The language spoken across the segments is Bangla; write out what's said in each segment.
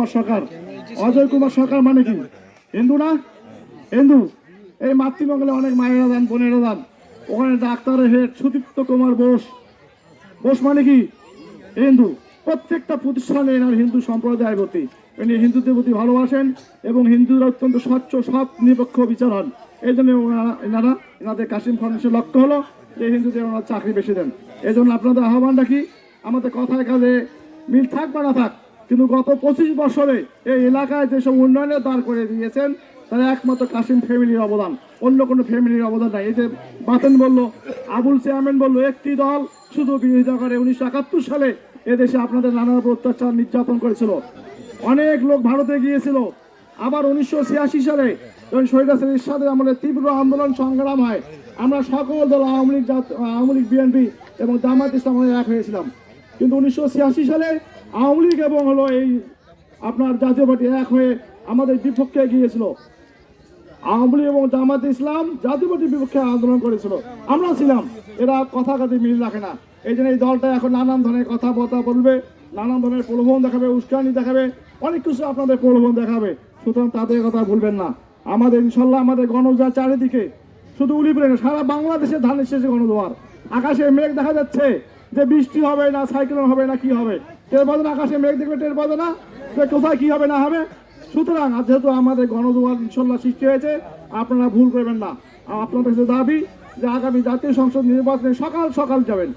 কুমার সরকার। অজয় কুমার সরকার মানে কি? হিন্দু না? হিন্দু এই মাতৃমঙ্গলে অনেক মায়েরা যান, বোনেরা যান। ওখানে ডাক্তারের হেড সুদীপ্ত কুমার বোস। বোস মানে কি? হিন্দু প্রত্যেকটা প্রতিষ্ঠানে এনার হিন্দু সম্প্রদায়ের প্রতি ইনি হিন্দুদের প্রতি ভালোবাসেন এবং হিন্দুরা অত্যন্ত স্বচ্ছ, সৎ, নিরপেক্ষ বিচার হন। এই জন্য ওনারা এনারা এনাদের কাশিম ফাউন্ডেশন লক্ষ্য হলো যে হিন্দুদের ওনারা চাকরি বেশি দেন। এই জন্য আপনাদের আহ্বান রাখি, আমাদের কথায় কাজে মিল থাক বা না থাক কিন্তু গত পঁচিশ বছরে এই এলাকায় যেসব উন্নয়নের দাঁড় করে দিয়েছেন, তারা একমাত্র কাশিম ফ্যামিলির অবদান। অন্য কোনো ফ্যামিলির অবদান নাই। এই যে বাতেন বলল, আবুল চেয়ারম্যান বলল, একটি দল শুধু বিরোধিতা করে উনিশশো একাত্তর সালে এদেশে আপনাদের উপর অত্যাচার নির্যাতন করেছিল। অনেক লোক ভারতে গিয়েছিল। আবার উনিশশো ছিয়াশি সালে যখন শহীদ হাসান ইরশাদের আমলে তীব্র আন্দোলন সংগ্রাম হয়, আমরা সকল দল, আওয়ামী লীগ আওয়ামী লীগ, বিএনপি এবং জামাত ইসলাম এক হয়েছিলাম। কিন্তু উনিশশো ছিয়াশি সালে আওয়ামী লীগ এবং হলো এই আপনার জাতীয় পার্টি এক হয়ে আমাদের বিপক্ষে গিয়েছিল আওয়ামী লীগ এবং জামাত ইসলাম জাতীয় পার্টির বিপক্ষে আন্দোলন করেছিল। আমরা ছিলাম, এরা কথা কাজে মিল রাখে না। এই জন্য এই দলটা এখন নানান ধরনের কথাবার্তা বলবে, নানান ধরনের প্রলোভন দেখাবে, উস্কানি দেখাবে, অনেক কিছু আপনাদের প্রলোভন দেখাবে। সুতরাং তাদের কথা ভুলবেন না। আমাদের ইনশাল্লাহ আমাদের গণজা চারিদিকে শুধু উলিপুরে না, সারা বাংলাদেশে ধানের শেষে গণজোয়ার আকাশে মেঘ দেখা যাচ্ছে যে বৃষ্টি হবে না, সাইক্লোন হবে না, কি হবে? টের পাবে না, আকাশে মেঘ দেখবে, টের পাবে না যে কোথায় কি হবে, না হবে। সুতরাং যেহেতু আমাদের গণজোয়ার ইনশাল্লাহ সৃষ্টি হয়েছে, আপনারা ভুল করবেন না। আপনাদের কাছে দাবি যে আগামী জাতীয় সংসদ নির্বাচনে সকাল সকাল যাবেন।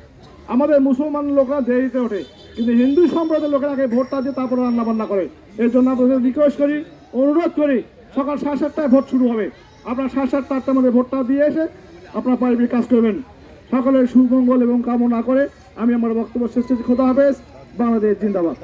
আমাদের মুসলমান লোকরা দেরিতে ওঠে, কিন্তু হিন্দু সম্প্রদায়ের লোকেরা আগে ভোটটা দিয়ে তারপরে রান্না বান্না করে। এর জন্য আপনাদের রিকোয়েস্ট করি, অনুরোধ করি, সকাল সাড়ে সাতটায় ভোট শুরু হবে। আপনার সাড়ে সাতটা, আটটার মধ্যে ভোটটা দিয়ে এসে আপনার পারিবারিক কাজ করবেন। সকলের সুমঙ্গল এবং কামনা করে আমি আমার বক্তব্য শেষ খোদা হাফেজ। বাংলাদেশ জিন্দাবাদ।